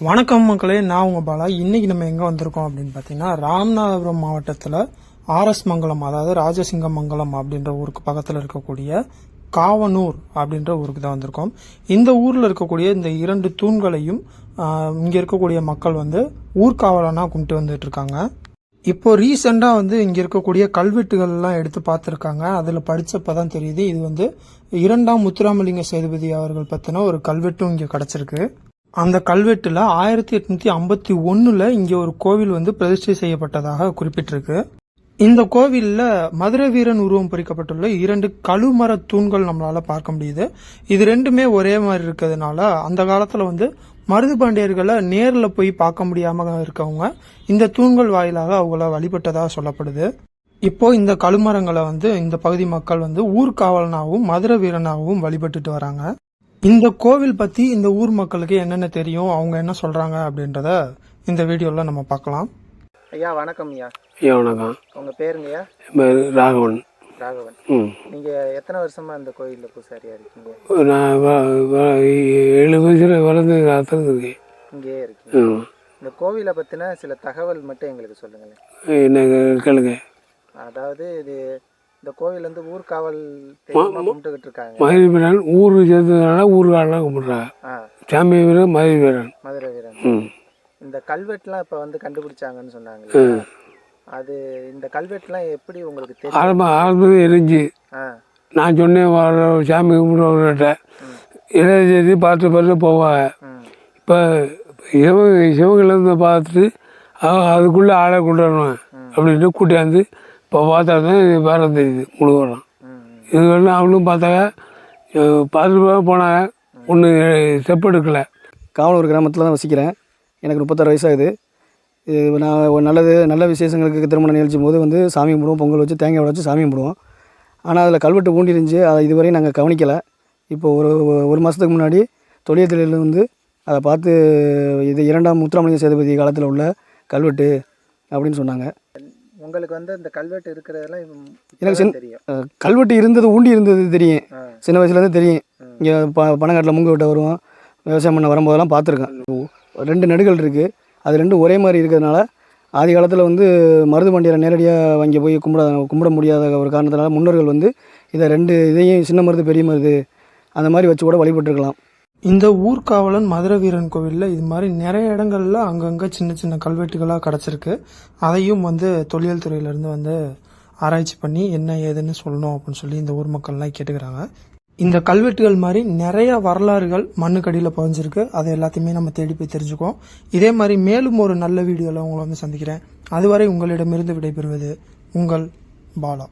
வணக்கம் மக்களே நான் உங்க பாலா. இன்னைக்கு நம்ம எங்க வந்திருக்கோம் அப்படின்னு பாத்தீங்கன்னா ராமநாதபுரம் மாவட்டத்துல ஆர்எஸ் மங்கலம் அதாவது ராஜசிங்க மங்கலம் அப்படின்ற ஊருக்கு பக்கத்துல இருக்கக்கூடிய காவனூர் அப்படின்ற ஊருக்கு தான் வந்திருக்கோம். இந்த ஊர்ல இருக்கக்கூடிய இந்த இரண்டு தூண்களையும் இங்கே இங்க இருக்கக்கூடிய மக்கள் வந்து ஊர்காவலனா கும்பிட்டு வந்துட்டு இருக்காங்க. இப்போ ரீசெண்டாக வந்து இங்கே இருக்கக்கூடிய கல்வெட்டுகள்லாம் எடுத்து பார்த்துருக்காங்க. அதில் படித்தப்போ தான் தெரியுது. இது வந்து இரண்டாம் முத்துராமலிங்க சேதுபதி அவர்கள் பற்றின ஒரு கல்வெட்டும் இங்கே கிடச்சிருக்கு. அந்த கல்வெட்டில் ஆயிரத்தி எட்நூத்தி ஐம்பத்தி ஒன்றில் இங்கே ஒரு கோவில் வந்து பிரதிஷ்டை செய்யப்பட்டதாக குறிப்பிட்டிருக்கு. இந்த கோவிலில் மதுரை வீரன் உருவம் பொறிக்கப்பட்டுள்ள இரண்டு கழுமர தூண்கள் நம்மளால பார்க்க முடியுது. இது ரெண்டுமே ஒரே மாதிரி இருக்கிறதுனால அந்த காலத்தில் வந்து மருது பாண்டியர்களை நேரில் போய் பார்க்க முடியாம இருக்கவங்க இந்த தூண்கள் வாயிலாக அவங்கள வழிபட்டதாக சொல்லப்படுது. இப்போ இந்த கழுமரங்களை வந்து இந்த பகுதி மக்கள் வந்து ஊர்காவலனாகவும் மதுரை வீரனாகவும் வழிபட்டுட்டு வராங்க. இந்த கோவில் பத்தி இந்த ஊர் மக்களுக்கு என்னென்ன தெரியும் அவங்க என்ன சொல்றாங்க அப்படின்றத இந்த வீடியோல நம்ம பார்க்கலாம். ஐயா வணக்கம் ஐயா. ஐயா வணக்கம். உங்க பேருங்கய்யா ராகவன். ராகவன். ம். நீங்க எத்தனை வருஷமா இந்த கோயில்ல பூசாரியா இருக்கீங்க? நான் ஏழு வயசுல வளர்ந்து காத்திருந்துருக்கேன் இங்கேயே இருக்கீங்க. ம். இந்த கோவிலை பத்தின சில தகவல் மட்டும் எங்களுக்கு சொல்லுங்களேன். என்ன கேளுங்க. அதாவது இது இந்த கோவில் வந்து ஊர்காவல் கும்பிட்டுக்கிட்டு இருக்காங்க. மதுரை வீரன் ஊர் சேர்ந்ததுனால ஊர்காரெலாம் கும்பிட்றாங்க. சாமி வீரன் மதுரை வீரன். மதுரை வீரன். இந்த கல்வெட்டுலாம் இப்ப வந்து கண்டுபிடிச்சாங்கன்னு சொன்னாங்க. அது இந்த கல்வெட்டுலாம் எப்படி உங்களுக்கு தெரியும்? ஆரம்பம் ஆரம்பம் எரிஞ்சு நான் சொன்னேன் வர சாமி கும்பிடுறவர்கிட்ட. தேதி பார்த்து பார்த்து போவாங்க. இப்போ சிவங்க சிவங்கிலேருந்து பார்த்துட்டு அதுக்குள்ளே ஆளை கொண்டு வரணும் அப்படின்ட்டு கூட்டியாந்து இப்போ பார்த்தா தான் இது வேறு தெரியுது முழுவதும். இது வந்து அவனும் பார்த்தாங்க. பார்த்துட்டு போனாங்க. ஒன்று ஸ்டெப் எடுக்கலை. காவலூர் கிராமத்தில் தான் வசிக்கிறேன். எனக்கு முப்பத்தாறு வயசாகுது. இது நான் ஒரு நல்லது நல்ல விசேஷங்களுக்கு திருமண நிகழ்ச்சி போது வந்து சாமி கும்பிடுவோம். பொங்கல் வச்சு தேங்காய் உடைச்சு சாமி கும்பிடுவோம். ஆனால் அதில் கல்வெட்டு ஊண்டி இருந்துச்சு அதை இதுவரையும் நாங்கள் கவனிக்கலை. இப்போ ஒரு ஒரு மாதத்துக்கு முன்னாடி தொழியத்தில் வந்து அதை பார்த்து இது இரண்டாம் முத்துராமலிங்க சேதுபதி காலத்தில் உள்ள கல்வெட்டு அப்படின்னு சொன்னாங்க. உங்களுக்கு வந்து இந்த கல்வெட்டு இருக்கிறதெல்லாம் எனக்கு தெரியும். கல்வெட்டு இருந்தது ஊண்டி இருந்தது தெரியும். சின்ன வயசுலேருந்து தெரியும். இங்கே ப பனங்காட்டில் முங்கு விட்ட வருவோம். விவசாயம் பண்ண வரும்போதெல்லாம் பார்த்துருக்கேன். ரெண்டு நடுகள் இருக்குது அது ரெண்டும் ஒரே மாதிரி இருக்கிறதுனால ஆதி காலத்தில் வந்து மருது பாண்டியரை நேரடியாக அங்கே போய் கும்பிட கும்பிட முடியாத ஒரு காரணத்தினால முன்னோர்கள் வந்து இதை ரெண்டு இதையும் சின்ன மருது பெரிய மருது அந்த மாதிரி வச்சு கூட வழிபட்டுருக்கலாம். இந்த ஊர்காவலன் மதுரை வீரன் கோவிலில் இது மாதிரி நிறைய இடங்கள்ல அங்கங்கே சின்ன சின்ன கல்வெட்டுகளாக கிடச்சிருக்கு. அதையும் வந்து தொழில் துறையிலேருந்து வந்து ஆராய்ச்சி பண்ணி என்ன ஏதுன்னு சொல்லணும் அப்படின்னு சொல்லி இந்த ஊர் மக்கள்லாம் கேட்டுக்கிறாங்க. இந்த கல்வெட்டுகள் மாதிரி நிறைய வரலாறுகள் மண்ணுக்கடியில் பதிஞ்சிருக்கு. அதை எல்லாத்தையுமே நம்ம தேடி போய் தெரிஞ்சுக்குவோம். இதே மாதிரி மேலும் ஒரு நல்ல வீடியோவில் உங்களை வந்து சந்திக்கிறேன். அதுவரை உங்களிடமிருந்து விடைபெறுவது உங்கள் பாலா.